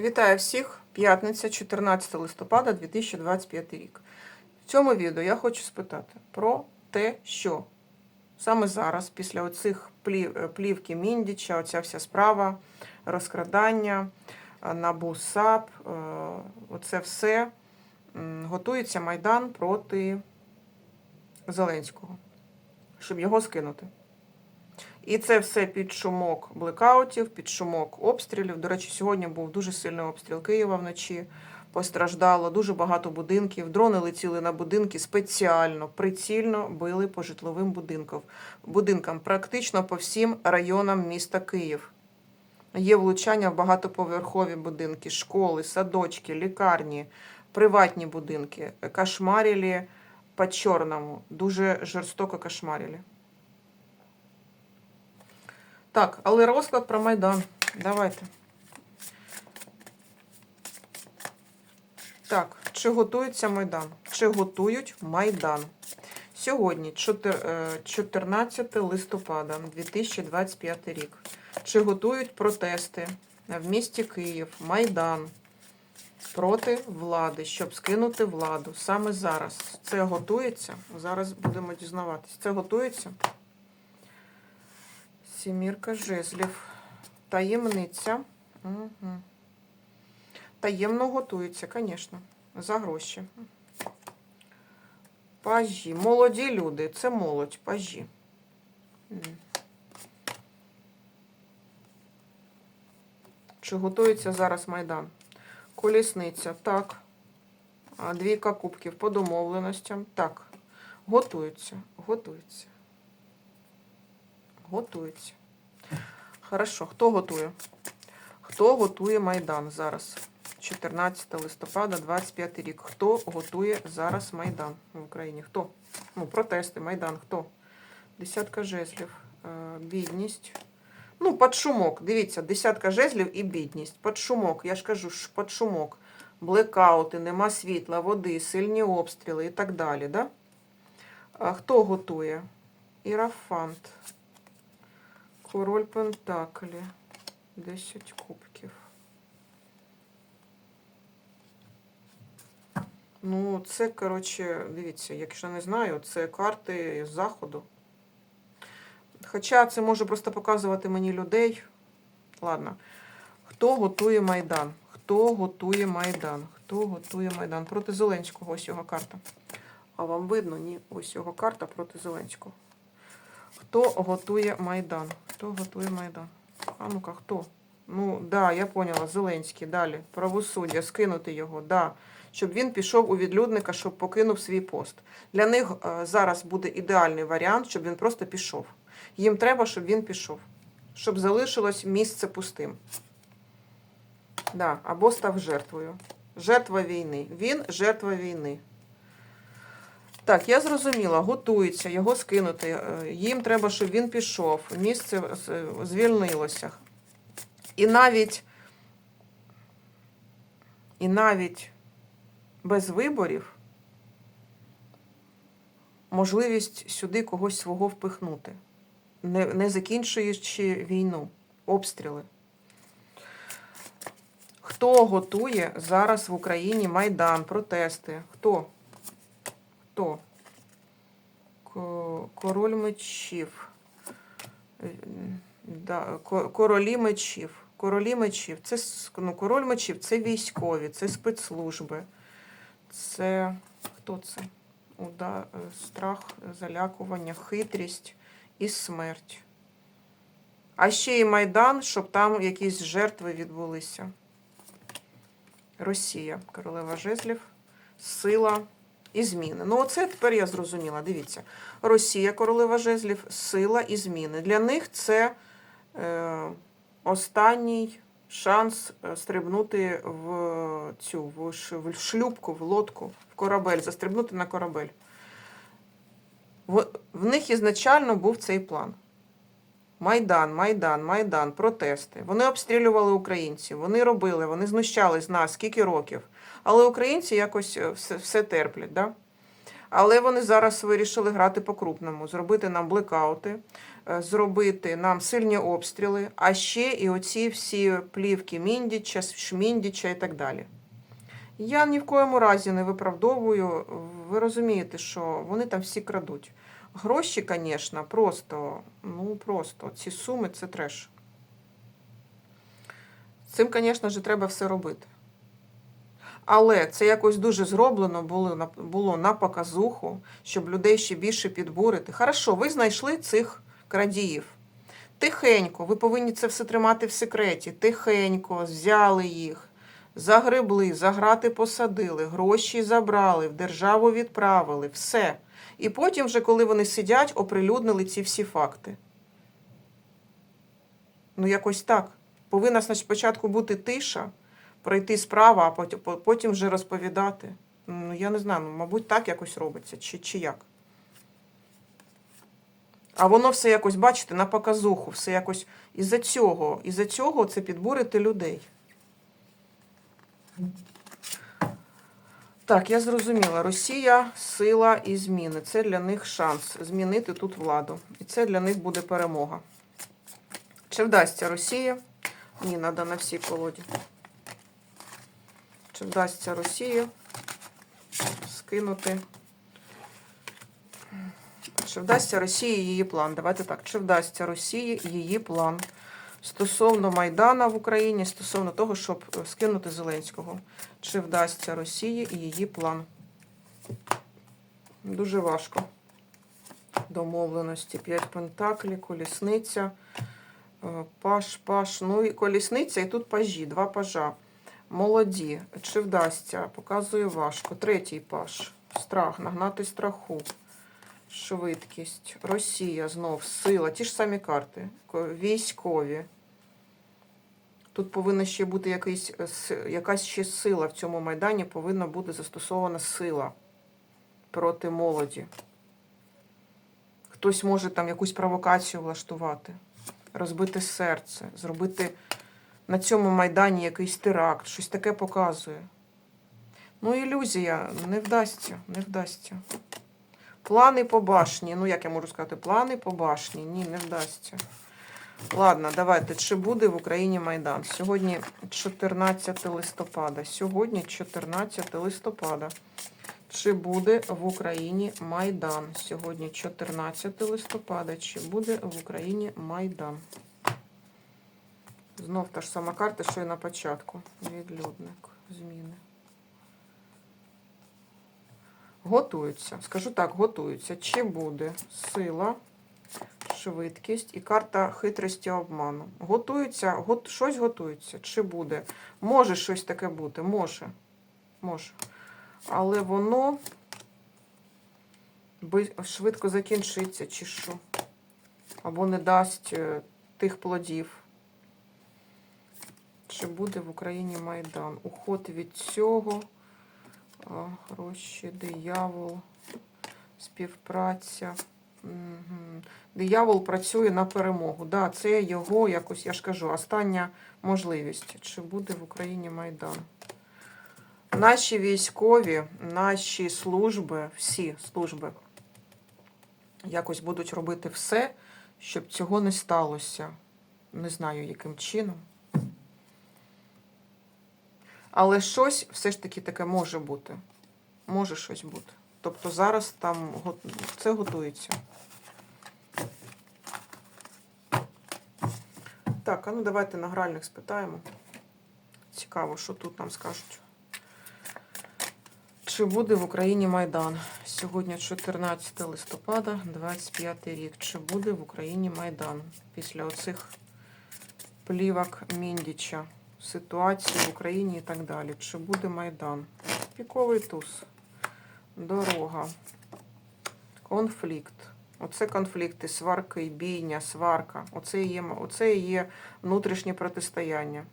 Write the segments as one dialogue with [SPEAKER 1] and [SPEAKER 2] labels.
[SPEAKER 1] Вітаю всіх! П'ятниця, 14 листопада 2025 рік. В цьому відео я хочу спитати про те, що саме зараз, після оцих плів, е, плівки Міндіча, оця вся справа, розкрадання, е, НАБУ САП, е, оце все готується Майдан проти Зеленського, щоб його скинути. І це все під шумок блекаутів, під шумок обстрілів. До речі, сьогодні був дуже сильний обстріл Києва вночі. Постраждало дуже багато будинків. Дрони летіли на будинки спеціально, прицільно били по житловим будинкам. будинкам, практично по всім районам міста Київ. Є влучання в багатоповерхові будинки, школи, садочки, лікарні, приватні будинки. Кошмарили по чорному. Дуже жорстоко кошмарили. Так, але розклад про Майдан. Давайте. Так, чи готується Майдан? Чи готують Майдан? Сьогодні, е, 14 листопада 2025 рік. Чи готують протести в місті Київ, Майдан проти влади, щоб скинути владу? Саме зараз. Це готується? Зараз будемо дізнаватись. Це готується? Сімірка жезлів. Таємниця. Угу. Таємно готується, звісно. За гроші. Пажі. Молоді люди. Це молодь. Пажі. Чи готується зараз Майдан? Колісниця. Так. Двійка кубків по домовленостям. Так. Готується. Готується. Готується. Хорошо. Хто готує? Хто готує Майдан зараз? 14 листопада, 25 рік. Хто готує зараз Майдан в Україні? Хто? Ну, протести, Майдан. Хто? Десятка жезлів. Е, Бідність. Ну, під шумок. Дивіться, десятка жезлів і бідність. Під шумок. Я ж кажу, під шумок. Блекаути, нема світла, води, сильні обстріли і так далі. Да? Хто готує? Ірафант. Король Пентаклі. 10 кубків. Ну, це, коротше, дивіться, якщо не знаю, це карти з заходу. Хоча це може просто показувати мені людей. Ладно. Хто готує Майдан? Хто готує Майдан? Хто готує Майдан? Проти Зеленського, ось його карта. А вам видно? Ні, ось його карта проти Зеленського. Хто готує Майдан? Хто готує Майдан? А ну-ка, хто? Ну, да, я поняла, Зеленський, далі. Правосуддя, скинути його, да. Щоб він пішов у відлюдника, щоб покинув свій пост. Для них е, зараз буде ідеальний варіант, щоб він просто пішов. Їм треба, щоб він пішов. Щоб залишилось місце пустим. Да, або став жертвою. Жертва війни. Він жертва війни. Так, я зрозуміла, готується його скинути. Е, Їм треба, щоб він пішов. Місце е, звільнилося. І навіть, і навіть без виборів можливість сюди когось свого впихнути, не, не закінчуючи війну, обстріли. Хто готує зараз в Україні Майдан, протести? Хто? Хто? Король мечів. Е, Да, королі мечів. Королі мечів. Це ну, король мечів це військові, це спецслужби. Це хто це? Уда, е, страх, залякування, хитрість і смерть. А ще й Майдан, щоб там якісь жертви відбулися. Росія, королева жезлів, сила і зміни. Ну, оце тепер я зрозуміла. Дивіться. Росія, королева жезлів, сила і зміни. Для них це е, останній шанс е, стрибнути в цю в, в шлюпку, в лодку, в корабель, застрибнути на корабель. В, в них ізначально був цей план. Майдан, Майдан, Майдан, протести. Вони обстрілювали українців, вони робили, вони знущались з нас скільки років. Але українці якось е, все, все терплять. Да? Але вони зараз вирішили грати по-крупному, зробити нам блекаути, е, зробити нам сильні обстріли, а ще і оці всі плівки Міндіча, Шміндіча і так далі. Я ні в коєму разі не виправдовую. Ви розумієте, що вони там всі крадуть. Гроші, звісно, просто, ну просто ці суми це треш. Цим, звісно треба все робити. Але це якось дуже зроблено було було на показуху, щоб людей ще більше підбурити. Хорошо, ви знайшли цих крадіїв. Тихенько, ви повинні це все тримати в секреті. Тихенько, взяли їх, загребли, за грати посадили, гроші забрали, в державу відправили, все. І потім, вже, коли вони сидять, оприлюднили ці всі факти. Ну, якось так. Повинна спочатку бути тиша, пройти справа, а потім вже розповідати. Ну, я не знаю, ну, мабуть, так якось робиться, чи, чи як. А воно все якось, бачите, на показуху, все якось із-за цього, із-за цього це підбурити людей. Так, я зрозуміла. Росія, сила і зміни. Це для них шанс змінити тут владу. І це для них буде перемога. Чи вдасться Росія? Ні, треба на всій колоді. Чи вдасться Росії скинути? Чи вдасться Росії її план? Давайте так. Чи вдасться Росії її план стосовно Майдана в Україні, стосовно того, щоб е, скинути Зеленського? Чи вдасться Росії і її план? Дуже важко. Домовленості. П'ять пентаклів, колісниця, е, паш, паш. Ну і колісниця, і тут пажі, два пажа. Молоді. Чи вдасться? Показує важко. Третій паш. Страх, нагнати страху. Швидкість. Росія знов, сила. Ті ж самі карти. Військові. Тут повинна ще бути якийсь, е, якась ще сила в цьому майдані, повинна бути застосована сила проти молоді. Хтось може там якусь провокацію влаштувати, розбити серце, зробити на цьому майдані якийсь теракт, щось таке показує. Ну, ілюзія не вдасться, не вдасться. Плани по башні. Ну, як я можу сказати, плани по башні. Ні, не вдасться. Ладно, давайте. Чи буде в Україні Майдан? Сьогодні 14 листопада. Сьогодні 14 листопада. Чи буде в Україні Майдан? Сьогодні 14 листопада. Чи буде в Україні Майдан? Знов та ж сама карта, що і на початку. Відлюдник. Зміни. Готуються. Скажу так, готуються. Чи буде сила, швидкість і карта хитрості обману. Готуються, гот, щось готується. Чи буде? Може щось таке бути, може. Може. Але воно швидко закінчиться, чи що. Або не дасть е, тих плодів. Чи буде в Україні Майдан? Уход від цього. А, Гроші, диявол, співпраця. Угу. Диявол працює на перемогу. Да, це його якось, я ж кажу, остання можливість. Чи буде в Україні Майдан? Наші військові, наші служби, всі служби якось будуть робити все, щоб цього не сталося. Не знаю, яким чином. Але щось все ж таки таке може бути. Може щось бути. Тобто зараз там це готується. Так, а ну давайте на гральних спитаємо. Цікаво, що тут нам скажуть. Чи буде в Україні Майдан? Сьогодні 14 листопада, 25 рік. Чи буде в Україні Майдан після оцих плівок Міндіча? Ситуації в Україні і так далі. Чи буде Майдан? Піковий туз. Дорога. Конфлікт. Оце конфлікти, сварки, бійня, сварка. Оце і є, оце є внутрішнє протистояння.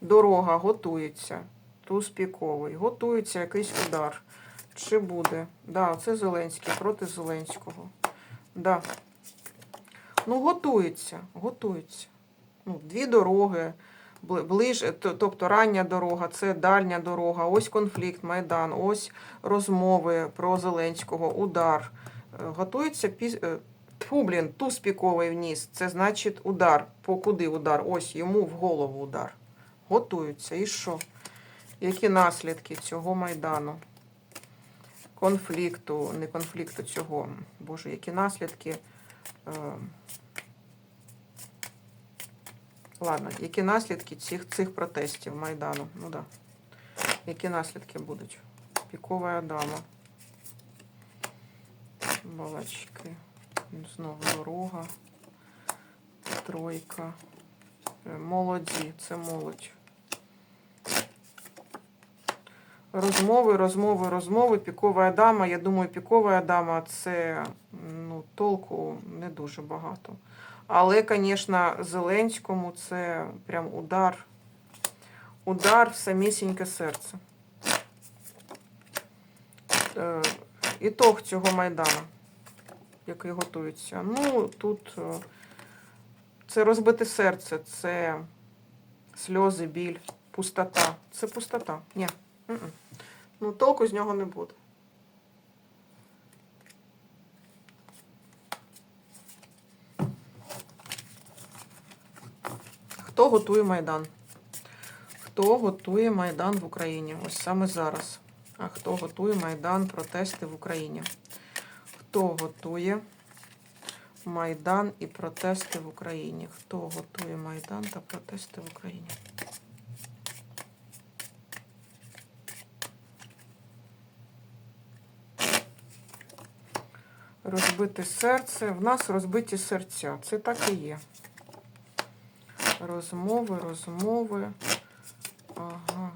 [SPEAKER 1] Дорога готується. Туз піковий. Готується якийсь удар. Чи буде? Да, це Зеленський проти Зеленського. Да. Ну, готується, готується. Ну, дві дороги ближ, тобто рання дорога, це дальня дорога, ось конфлікт, Майдан, ось розмови про Зеленського, удар. Е, Готується піс... е, Тьфу, блін, туз піковий вниз. Це значить удар. По куди удар? Ось йому в голову удар. Готуються. І що? Які наслідки цього майдану? Конфлікту, не конфлікту цього. Боже, які наслідки? Ладно, які наслідки цих, цих протестів Майдану? Ну да. Які наслідки будуть? Пікова дама. Балачки. Знову дорога. Тройка. Е, Молоді, це молодь. Розмови, розмови, розмови. Пікова дама. Я думаю, пікова дама це ну, толку не дуже багато. Але, звісно, Зеленському це прям удар. Удар в самісіньке серце. Е, Ітог цього майдану, який готується. Ну, тут е, це розбите серце, це сльози, біль, пустота. Це пустота. Ні. Ну, толку з нього не буде. Хто готує Майдан? Хто готує Майдан в Україні? Ось саме зараз. А хто готує Майдан, протести в Україні? Хто готує Майдан і протести в Україні? Хто готує Майдан та протести в Україні? Розбите серце. В нас розбиті серця. Це так і є. Розмови, розмови. Ага,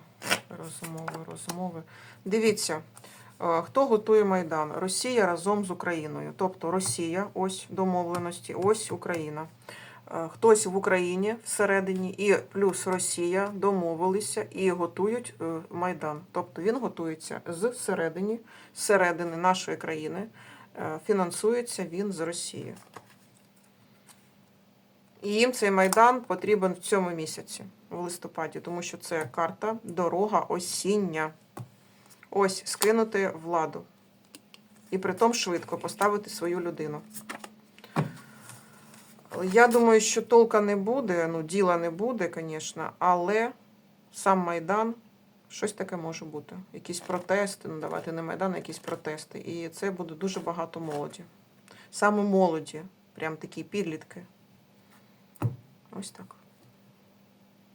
[SPEAKER 1] розмови, розмови. Дивіться, е, хто готує Майдан? Росія разом з Україною. Тобто Росія, ось домовленості, ось Україна. Е, Хтось в Україні всередині і плюс Росія домовилися і готують е, Майдан. Тобто він готується з середини, з середини нашої країни. Фінансується він з Росії. І їм цей майдан потрібен в цьому місяці, в листопаді, тому що це карта дорога осіння. Ось скинути владу. І притом швидко поставити свою людину. Я думаю, що толка не буде, ну, діла не буде, звісно, але сам Майдан щось таке може бути. Якісь протести, ну давайте не Майдан, а якісь протести. І це буде дуже багато молоді. Саме молоді, прям такі підлітки. Ось так.